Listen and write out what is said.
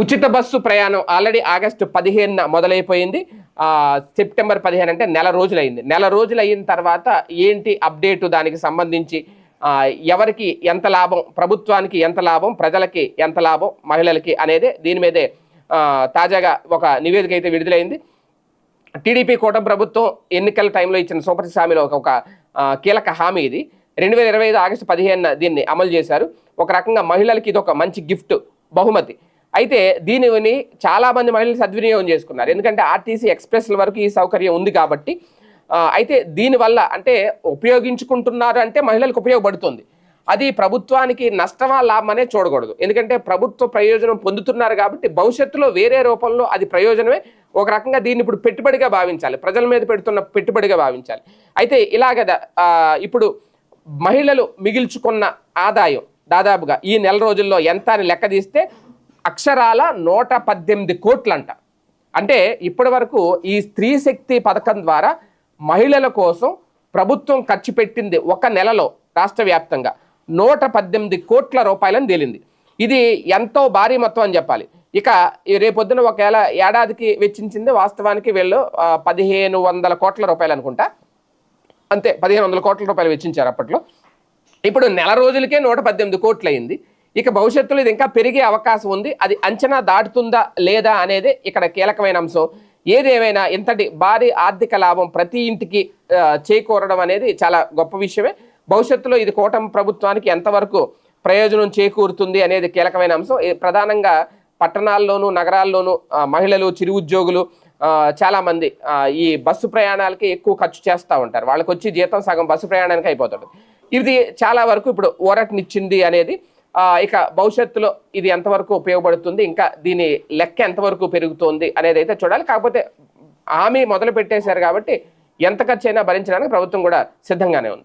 ఉచిత బస్సు ప్రయాణం already August పదిహేనున మొదలైపోయింది. సెప్టెంబర్ పదిహేను అంటే నెల రోజులైంది. నెల రోజులు అయిన తర్వాత ఏంటి అప్డేటు దానికి సంబంధించి? ఎవరికి ఎంత లాభం? ప్రభుత్వానికి ఎంత లాభం? ప్రజలకి ఎంత లాభం? మహిళలకి అనేది దీని మీదే తాజాగా ఒక నివేదిక అయితే విడుదలైంది. టీడీపీ కూటమి ప్రభుత్వం ఎన్నికల టైంలో ఇచ్చిన సూపర్ హామీలో ఒక కీలక హామీ ఇది. రెండు వేల ఇరవై ఐదు ఆగస్టు పదిహేనున దీన్ని అమలు చేశారు. ఒక రకంగా మహిళలకి ఇది ఒక మంచి గిఫ్ట్ బహుమతి. అయితే దీనిని చాలా మంది మహిళలు సద్వినియోగం చేసుకున్నారు. ఎందుకంటే ఆర్టీసీ ఎక్స్ప్రెస్ల వరకు ఈ సౌకర్యం ఉంది కాబట్టి అయితే దీనివల్ల అంటే ఉపయోగించుకుంటున్నారు అంటే మహిళలకు ఉపయోగపడుతుంది. అది ప్రభుత్వానికి నష్టమా లాభమనే చూడకూడదు. ఎందుకంటే ప్రభుత్వ ప్రయోజనం పొందుతున్నారు కాబట్టి భవిష్యత్తులో వేరే రూపంలో అది ప్రయోజనమే. ఒక రకంగా దీన్ని ఇప్పుడు పెట్టుబడిగా భావించాలి. ప్రజల మీద పెడుతున్న పెట్టుబడిగా భావించాలి. అయితే ఇలాగ ఇప్పుడు మహిళలు మిగిల్చుకున్న ఆదాయం దాదాపుగా ఈ నెల రోజుల్లో ఎంత అని లెక్క తీస్తే అక్షరాల నూట పద్దెనిమిది కోట్లంట. అంటే ఇప్పటి వరకు ఈ స్త్రీ శక్తి పథకం ద్వారా మహిళల కోసం ప్రభుత్వం ఖర్చు పెట్టింది ఒక నెలలో రాష్ట్ర వ్యాప్తంగా. నూట పద్దెనిమిది కోట్ల రూపాయలని తేలింది. ఇది ఎంతో భారీ మొత్తం అని చెప్పాలి. ఇక ఈ రేపొద్దున ఒకవేళ ఏడాదికి వెచ్చించింది వాస్తవానికి వీళ్ళు పదిహేను వందల కోట్ల రూపాయలు అనుకుంటా. అంతే పదిహేను వందల కోట్ల రూపాయలు వెచ్చించారు అప్పట్లో. ఇప్పుడు నెల రోజులకే నూట పద్దెనిమిది కోట్లు అయింది ఇక భవిష్యత్తులో ఇది ఇంకా పెరిగే అవకాశం ఉంది. అది అంచనా దాటుతుందా లేదా అనేది ఇక్కడ కీలకమైన అంశం. ఏదేమైనా ఇంతటి భారీ ఆర్థిక లాభం ప్రతి ఇంటికి చేకూరడం అనేది చాలా గొప్ప విషయమే. భవిష్యత్తులో ఇది కూటమి ప్రభుత్వానికి ఎంతవరకు ప్రయోజనం చేకూరుతుంది అనేది కీలకమైన అంశం. ప్రధానంగా పట్టణాల్లోనూ నగరాల్లోనూ మహిళలు చిరు ఉద్యోగులు చాలామంది ఈ బస్సు ప్రయాణాలకి ఎక్కువ ఖర్చు చేస్తూ ఉంటారు. వాళ్ళకి వచ్చి జీతం సగం బస్సు ప్రయాణానికి అయిపోతుంది ఇది చాలా వరకు ఇప్పుడు ఊరటనిచ్చింది అనేది ఇక భవిష్యత్తులో ఇది ఎంతవరకు ఉపయోగపడుతుంది ఇంకా దీని లెక్క ఎంతవరకు పెరుగుతుంది అనేది అయితే చూడాలి. కాకపోతే హామీ మొదలు పెట్టేశారు కాబట్టి ఎంత ఖర్చు అయినా భరించడానికి ప్రభుత్వం కూడా సిద్ధంగానే ఉంది.